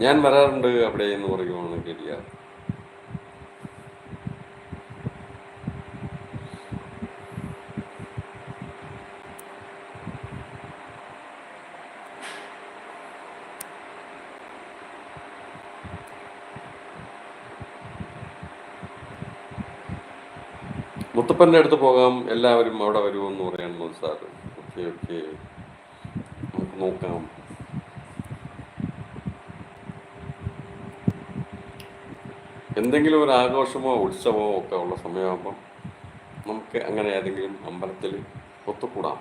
ഞാൻ വരാറുണ്ട് അവിടെ എന്ന് പറയുവാണ് കേട്ടിയ മുത്തപ്പന്റെ അടുത്ത് പോകാം എല്ലാവരും അവിടെ വരുമെന്ന് പറയാൻ സാർ ഓക്കെ ഓക്കെ. നമുക്ക് നോക്കാം. എന്തെങ്കിലും ഒരു ആഘോഷമോ ഉത്സവമോ ഒക്കെ ഉള്ള സമയമാകുമ്പം നമുക്ക് അങ്ങനെ ഏതെങ്കിലും അമ്പലത്തിൽ ഒത്തുകൂടാം.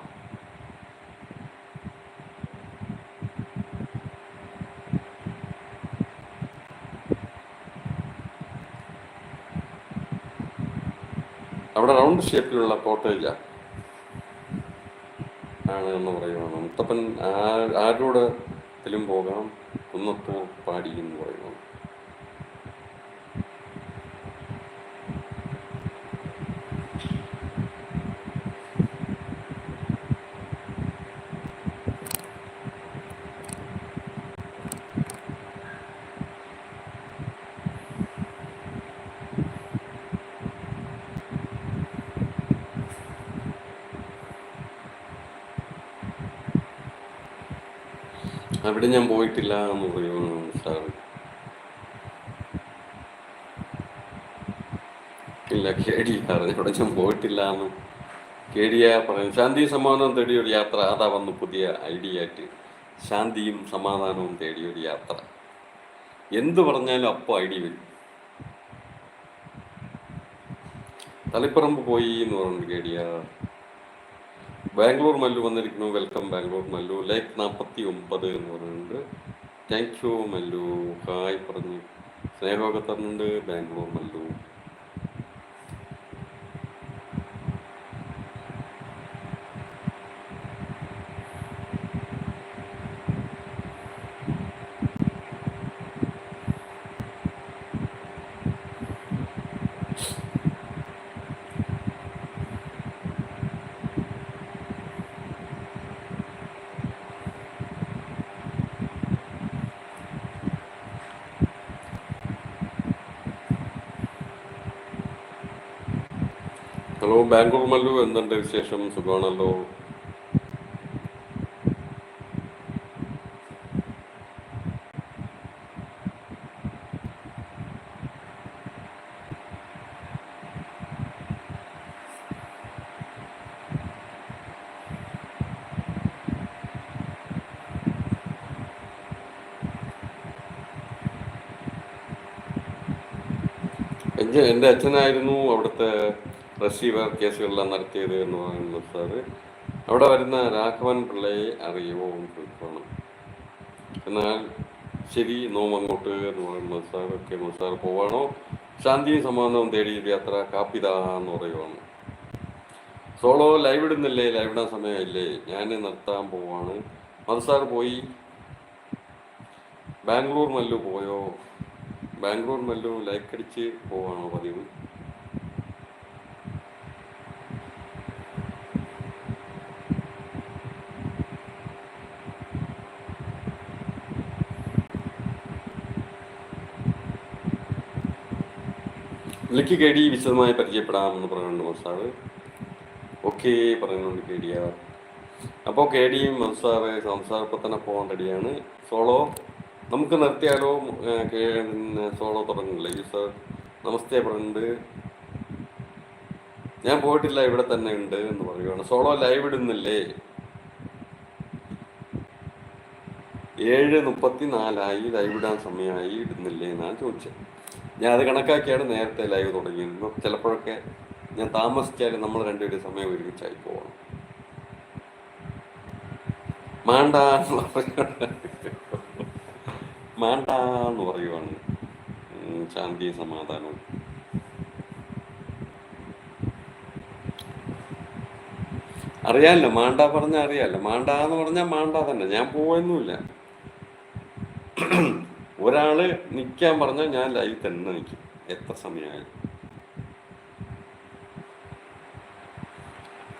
അവിടെ റൗണ്ട് ഷേപ്പിലുള്ള കോട്ടേജാണ് ആണ് എന്ന് പറയുവാണ് മുത്തപ്പൻ ആ- ആരുടെ ത്തിലും പോകാം കുന്നത്തൂർ പാടി എന്ന് പറയുന്നു അവിടെ ഞാൻ പോയിട്ടില്ല എന്ന് പറയുന്നു സാർ. ഇല്ല കേടിയാറ് അവിടെ ഞാൻ പോയിട്ടില്ല എന്ന് കേടിയ പറയുന്നു. ശാന്തി സമാധാനം തേടിയൊരു യാത്ര. അതാ വന്നു പുതിയ ഐഡിയ ആയിട്ട്. ശാന്തിയും സമാധാനവും തേടിയൊരു യാത്ര. എന്ത് പറഞ്ഞാലും അപ്പോൾ ഐഡിയ വരും. തളിപ്പറമ്പ് പോയി എന്ന് പറഞ്ഞു കേടിയ ബാംഗ്ലൂർ മല്ലു വന്നിരിക്കുന്നു. വെൽക്കം ബാംഗ്ലൂർ മല്ലു. ലൈക്ക് നാൽപ്പത്തി ഒമ്പത് എന്ന് പറയുന്നുണ്ട്. Thank you Mallu. ഹായ് പറഞ്ഞു. സ്നേഹമൊക്കെ തന്നിട്ടുണ്ട്. ബാംഗ്ലൂർ മല്ലു. ഹലോ ബാംഗ്ലൂർ മല്ലു എന്തുണ്ട് വിശേഷം? സുഖമാണല്ലോ. എന്റെ അച്ഛനായിരുന്നു അവിടുത്തെ റിസീവർ കേസുകളെല്ലാം നടത്തിയത് എന്ന് പറയുന്നത് സാറ്. അവിടെ വരുന്ന രാഘവൻ പിള്ളയെ അറിയുമോ എന്ന് എന്നാൽ ശരി നോമങ്ങോട്ട് എന്ന് പറയുന്നത് സാർ ഒക്കെ സാർ പോവാണോ? ശാന്തിയും സമാധാനവും തേടി യാത്ര കാപ്പിതാ എന്ന് പറയുവാണ്. Solo live ഇടുന്നില്ലേ? ലൈവ് ഇടാൻ സമയമില്ലേ ഞാൻ നിർത്താൻ പോവാണ്. മധു പോയി. ബാംഗ്ലൂർ മല്ലു പോയോ? ബാംഗ്ലൂർ മല്ലു ലൈക്ക് അടിച്ച് പോവാണോ പതിവ്? വിളിക്ക് ഡി വിശദമായി പരിചയപ്പെടാമെന്ന് പറയുന്നുണ്ട് മസാറ് ഓക്കെ പറയുന്നുണ്ട് ആർ അപ്പോൾ കേടിയും മൻസാറ് സംസാർ ഇപ്പം തന്നെ പോകാൻ റെഡിയാണ്. സോളോ നമുക്ക് നിർത്തിയാലോ? സോളോ തുടങ്ങില്ല ഈ സാർ. നമസ്തേ പറയുന്നുണ്ട് ഞാൻ പോയിട്ടില്ല ഇവിടെ തന്നെ ഉണ്ട് എന്ന് പറയുകയാണ് സോളോ ലൈവ് ഇടുന്നില്ലേ? ഏഴ് മുപ്പത്തി നാലായി ലൈവ് ഇടാൻ സമയമായി ഇടുന്നില്ലേ എന്നാണ് ചോദിച്ചത്. ഞാൻ അത് കണക്കാക്കിയാണ് നേരത്തെ ലൈവ് തുടങ്ങിയത്. ഇപ്പം ചിലപ്പോഴൊക്കെ ഞാൻ താമസിച്ചാലും നമ്മൾ രണ്ടുപേരും സമയം ഒരുമിച്ചായി പോകണം. മാണ്ട എന്ന് പറയുവാണ്. ശാന്തിയും സമാധാനവും. അറിയാമല്ലോ മാണ്ട പറഞ്ഞാൽ അറിയാമല്ലോ മാണ്ട എന്ന് പറഞ്ഞാൽ മാണ്ട തന്നെ. ഞാൻ പോവൊന്നുമില്ല ഒരാൾ നിൽക്കാൻ പറഞ്ഞാൽ ഞാൻ ലൈവ് തന്നെ നിൽക്കും എത്ര സമയമായാലും.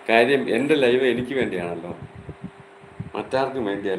കാര്യം എന്റെ ലൈവ് എനിക്ക് വേണ്ടിയാണല്ലോ. മറ്റാർക്കും വേണ്ടിയല്ല.